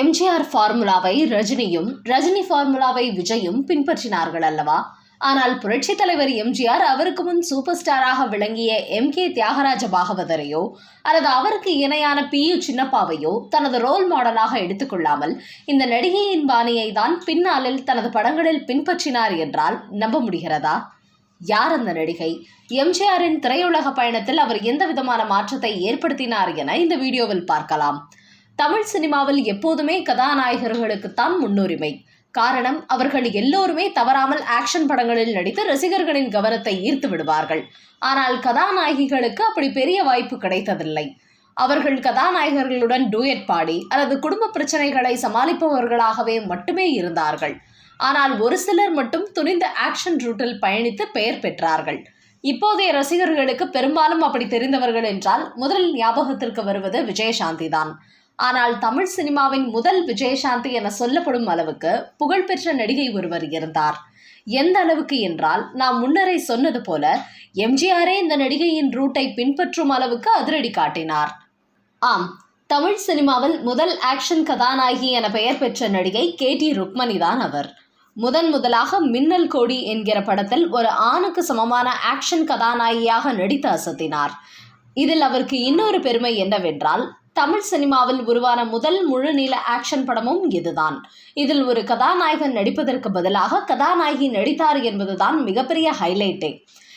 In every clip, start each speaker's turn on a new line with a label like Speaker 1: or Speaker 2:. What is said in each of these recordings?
Speaker 1: எம்ஜிஆர் ஃபார்முலாவை ரஜினியும் ரஜினி ஃபார்முலாவை விஜயும் பின்பற்றினார்கள் அல்லவா? ஆனால் புரட்சித் தலைவர் எம்ஜிஆர் அவருக்கு முன் சூப்பர் ஸ்டாராக விளங்கிய எம் கே தியாகராஜ பாகவதரையோ அல்லது அவருக்கு இணையான பி யு சின்னப்பாவையோ தனது ரோல் மாடலாக எடுத்துக்கொள்ளாமல் இந்த நடிகையின் பாணியை தான் பின்னாளில் தனது படங்களில் பின்பற்றினார் என்றால் நம்ப முடிகிறதா? யார் அந்த நடிகை? எம்ஜிஆரின் திரையுலக பயணத்தில் அவர் எந்த விதமான மாற்றத்தை ஏற்படுத்தினார் என இந்த வீடியோவில் பார்க்கலாம். தமிழ் சினிமாவில் எப்போதுமே கதாநாயகர்களுக்குத்தான் முன்னுரிமை. காரணம் அவர்கள் எல்லோருமே தவறாமல் ஆக்ஷன் படங்களில் நடித்து ரசிகர்களின் கவனத்தை ஈர்த்து விடுவார்கள். ஆனால் கதாநாயகிகளுக்கு அப்படி பெரிய வாய்ப்பு கிடைத்ததில்லை. அவர்கள் கதாநாயகர்களுடன் டூயட் பாடி அல்லது குடும்ப பிரச்சனைகளை சமாளிப்பவர்களாகவே மட்டுமே இருந்தார்கள். ஆனால் ஒரு சிலர் மட்டும் துணிந்த ஆக்ஷன் ரூட்டில் பயணித்து பெயர் பெற்றார்கள். இப்போதைய ரசிகர்களுக்கு பெரும்பாலும் அப்படி தெரிந்தவர்கள் என்றால் முதலில் ஞாபகத்திற்கு வருவது விஜயசாந்தி தான் ஆனால் தமிழ் சினிமாவின் முதல் விஜயசாந்தி என சொல்லப்படும் அளவுக்கு புகழ்பெற்ற நடிகை ஒருவர் இருந்தார். எந்த அளவுக்கு என்றால் நாம் முன்னரே சொன்னது போல எம்ஜிஆரே இந்த நடிகையின் ரூட்டை பின்பற்றும் அளவுக்கு அதிரடி காட்டினார். ஆம் தமிழ் சினிமாவில் முதல் ஆக்ஷன் கதாநாயகி என பெயர் பெற்ற நடிகை கே டி ருக்மணி தான் அவர். முதன் முதலாக மின்னல் கோடி என்கிற படத்தில் ஒரு ஆணுக்கு சமமான ஆக்ஷன் கதாநாயகியாக நடித்து அசத்தினார். இதில் அவருக்கு இன்னொரு பெருமை என்னவென்றால் தமிழ் சினிமாவில் உருவான முதல் முழுநீள ஆக்ஷன் படமும் இதுதான். இதில் ஒரு கதாநாயகன் நடிப்பதற்கு பதிலாக கதாநாயகி நடித்தார் என்பதுதான் மிகப்பெரிய ஹைலைட்டே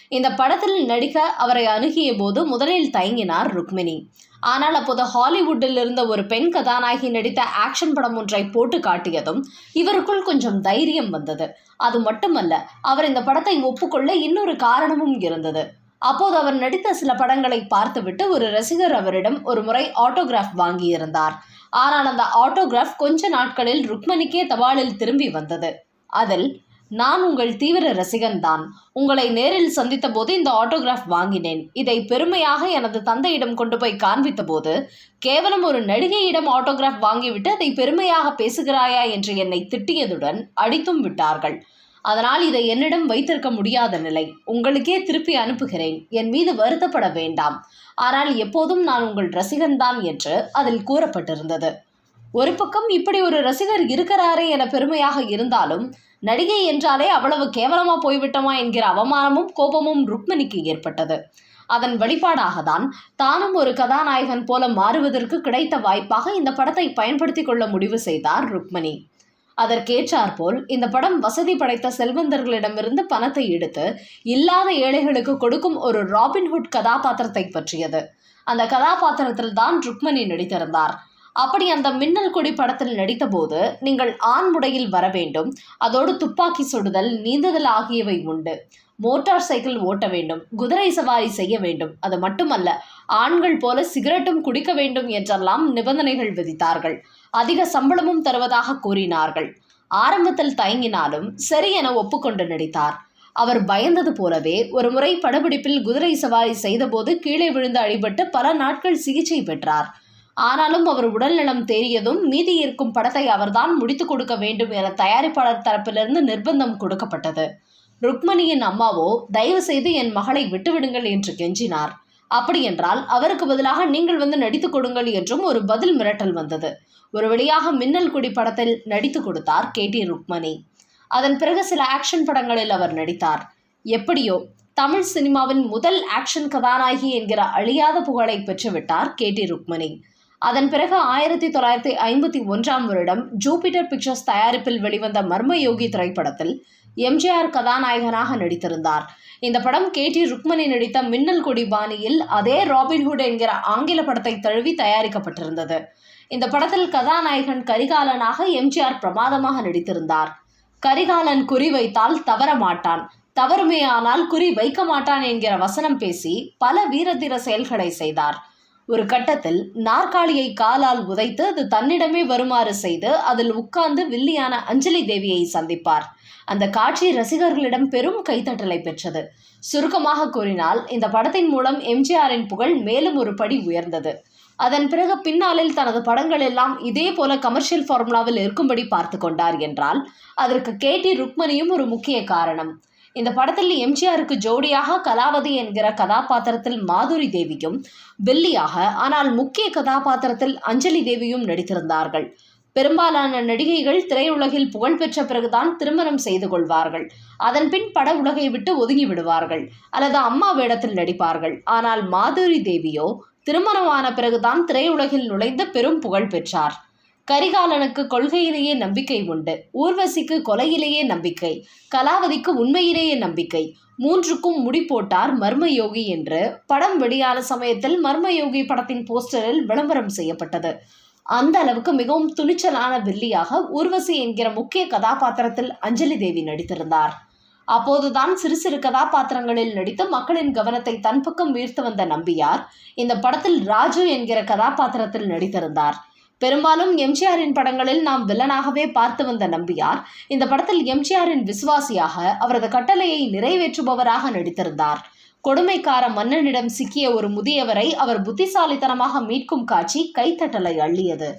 Speaker 1: இந்த படத்தில் நடிக்க அவரை அணுகிய போது முதலில் தயங்கினார் ருக்மிணி. ஆனால் அப்போது ஹாலிவுட்டில் இருந்த ஒரு பெண் கதாநாயகி நடித்த ஆக்ஷன் படம் ஒன்றை போட்டு காட்டியதும் இவருக்குள் கொஞ்சம் தைரியம் வந்தது. அது மட்டுமல்ல அவர் இந்த படத்தை ஒப்புக்கொள்ள இன்னொரு காரணமும் இருந்தது. அப்போது அவர் நடித்த சில படங்களை பார்த்துவிட்டு ஒரு ரசிகர் அவரிடம் ஒரு முறை ஆட்டோகிராஃப் வாங்கியிருந்தார். ஆனால் அந்த ஆட்டோகிராஃப் கொஞ்ச நாட்களில் ருக்மணிக்கே தபாலில் திரும்பி வந்தது. அதில் நான் உங்கள் தீவிர ரசிகன்தான் உங்களை நேரில் சந்தித்த போது இந்த ஆட்டோகிராஃப் வாங்கினேன். இதை பெருமையாக எனது தந்தையிடம் கொண்டு போய் காண்பித்த போது கேவலம் ஒரு நடிகையிடம் ஆட்டோகிராஃப் வாங்கிவிட்டு அதை பெருமையாக பேசுகிறாயா என்று என்னை திட்டியதுடன் அடித்தும் விட்டார்கள். அதனால் இதை என்னிடம் வைத்திருக்க முடியாத நிலை. உங்களுக்கே திருப்பி அனுப்புகிறேன். என் மீது வருத்தப்பட வேண்டாம். ஆனால் எப்போதும் நான் உங்கள் ரசிகன்தான் என்று அதில் கூறப்பட்டிருந்தது. ஒரு பக்கம் இப்படி ஒரு ரசிகர் இருக்கிறாரே என பெருமையாக இருந்தாலும் நடிகை என்றாலே அவ்வளவு கேவலமா போய்விட்டோமா என்கிற அவமானமும் கோபமும் ருக்மிணிக்கு ஏற்பட்டது. அதன் வெளிப்பாடாக தான் தானும் ஒரு கதாநாயகன் போல மாறுவதற்கு கிடைத்த வாய்ப்பாக இந்த படத்தை பயன்படுத்திக் கொள்ள முடிவு செய்தார் ருக்மணி. அதற்கேற்றாற்போல் இந்த படம் வசதி படைத்த செல்வந்தர்களிடமிருந்து பணத்தை எடுத்து இல்லாத ஏழைகளுக்கு கொடுக்கும் ஒரு ராபின்ஹுட் கதாபாத்திரத்தை பற்றியது. அந்த கதாபாத்திரத்தில் தான் ருக்மணி நடித்திருந்தார். அப்படி அந்த மின்னல் கொடி படத்தில் நடித்தபோது நீங்கள் ஆண் முடையில் வர வேண்டும் அதோடு துப்பாக்கி சுடுதல் நீந்துதல் ஆகியவை உண்டு. மோட்டார் சைக்கிள் ஓட்ட வேண்டும் குதிரை சவாரி செய்ய வேண்டும். அது மட்டுமல்ல ஆண்கள் போல சிகரெட்டும் குடிக்க வேண்டும் என்றெல்லாம் நிபந்தனைகள் விதித்தார்கள். அதிக சம்பளமும் தருவதாக கூறினார்கள். ஆரம்பத்தில் தயங்கினாலும் சரி என ஒப்புக்கொண்டு நடித்தார். அவர் பயந்தது போலவே ஒரு முறை படப்பிடிப்பில் குதிரை சவாரி செய்தபோது கீழே விழுந்து அடிபட்டு பல நாட்கள் சிகிச்சை பெற்றார். ஆனாலும் அவர் உடல்நலம் தேறியதும் மீதி இருக்கும் படத்தை அவர்தான் முடித்து கொடுக்க வேண்டும் என தயாரிப்பாளர் தரப்பிலிருந்து நிர்பந்தம் கொடுக்கப்பட்டது. ருக்மணியின் அம்மாவோ தயவு செய்து என் மகளை விட்டுவிடுங்கள் என்று கெஞ்சினார். அப்படியென்றால் அவருக்கு பதிலாக நீங்கள் வந்து நடித்துக் கொடுங்கள் என்றும் ஒரு பதில் மிரட்டல் வந்தது. ஒரு வழியாக மின்னல் குடி படத்தில் நடித்து கொடுத்தார் கே. டி. ருக்மணி. அதன் பிறகு சில ஆக்ஷன் படங்களில் அவர் நடித்தார். எப்படியோ தமிழ் சினிமாவின் முதல் ஆக்ஷன் கதாநாயகி என்கிற அழியாத புகழை பெற்றுவிட்டார் கே. டி. ருக்மணி. அதன் பிறகு ஆயிரத்தி தொள்ளாயிரத்தி ஐம்பத்தி ஒன்றாம் வருடம் ஜூபிட்டர் பிக்சர்ஸ் தயாரிப்பில் வெளிவந்த மர்மயோகி திரைப்படத்தில் எம்ஜிஆர் கதாநாயகனாக நடித்திருந்தார். இந்த படம் கே டி ருக்மணி நடித்த மின்னல் கொடி பாணியில் அதே ராபின்ஹுட் என்கிற ஆங்கில படத்தை தழுவி தயாரிக்கப்பட்டிருந்தது. இந்த படத்தில் கதாநாயகன் கரிகாலனாக எம்ஜிஆர் பிரமாதமாக நடித்திருந்தார். கரிகாலன் குறி வைத்தால் தவற மாட்டான். தவறுமையானால் குறி வைக்க மாட்டான் என்கிற வசனம் பேசி பல வீரதீர செயல்களை செய்தார். ஒரு கட்டத்தில் நாற்காலியை காலால் உதைத்து அது தன்னிடமே வருமாறு செய்து அதில் உட்கார்ந்து வில்லியான அஞ்சலி தேவியை சந்திப்பார். அந்த காட்சி ரசிகர்களிடம் பெரும் கைத்தட்டலை பெற்றது. சுருக்கமாக கூறினால் இந்த படத்தின் மூலம் எம்ஜிஆரின் புகழ் மேலும் ஒரு படி உயர்ந்தது. அதன் பிறகு பின்னாளில் தனது படங்கள் எல்லாம் இதே போல கமர்ஷியல் ஃபார்முலாவில் இருக்கும்படி பார்த்து கொண்டார் என்றால் அதற்கு கே டி ருக்மணியும் ஒரு முக்கிய காரணம். இந்த படத்தில் எம்ஜிஆருக்கு ஜோடியாக கலாவதி என்கிற கதாபாத்திரத்தில் மாதுரி தேவியும் வில்லியாக ஆனால் முக்கிய கதாபாத்திரத்தில் அஞ்சலி தேவியும் நடித்திருந்தார்கள். பெரும்பாலான நடிகைகள் திரையுலகில் புகழ்பெற்ற பிறகுதான் திருமணம் செய்து கொள்வார்கள். அதன்பின் பட உலகை விட்டு ஒதுங்கி விடுவார்கள். அல்லது அம்மா வேடத்தில் நடிப்பார்கள். ஆனால் மாதுரி தேவியோ திருமணமான பிறகுதான் திரையுலகில் நுழைந்து பெரும் புகழ் பெற்றார். கரிகாலனுக்கு கொள்கையிலேயே நம்பிக்கை உண்டு. ஊர்வசிக்கு கொலையிலேயே நம்பிக்கை. கலாவதிக்கு உண்மையிலேயே நம்பிக்கை. மூன்றுக்கும் முடி போட்டார் மர்மயோகி என்று படம் வெளியான சமயத்தில் மர்மயோகி படத்தின் போஸ்டரில் விளம்பரம் செய்யப்பட்டது. அந்த அளவுக்கு மிகவும் துணிச்சலான வில்லியாக ஊர்வசி என்கிற முக்கிய கதாபாத்திரத்தில் அஞ்சலி தேவி நடித்திருந்தார். அப்போதுதான் சிறு சிறு கதாபாத்திரங்களில் நடித்து மக்களின் கவனத்தை தன் பக்கம் ஈர்த்து வந்த நம்பியார் இந்த படத்தில் ராஜு என்கிற கதாபாத்திரத்தில் நடித்திருந்தார். பெரும்பாலும் எம்ஜிஆரின் படங்களில் நாம் வில்லனாகவே பார்த்து வந்த நம்பியார் இந்த படத்தில் எம்ஜிஆரின் விசுவாசியாக அவரது கட்டளையை நிறைவேற்றுபவராக நடித்திருந்தார். கொடுமைக்கார மன்னனிடம் சிக்கிய ஒரு முதியவரை அவர் புத்திசாலித்தனமாக மீட்கும் காட்சி கைத்தட்டலை அள்ளியது.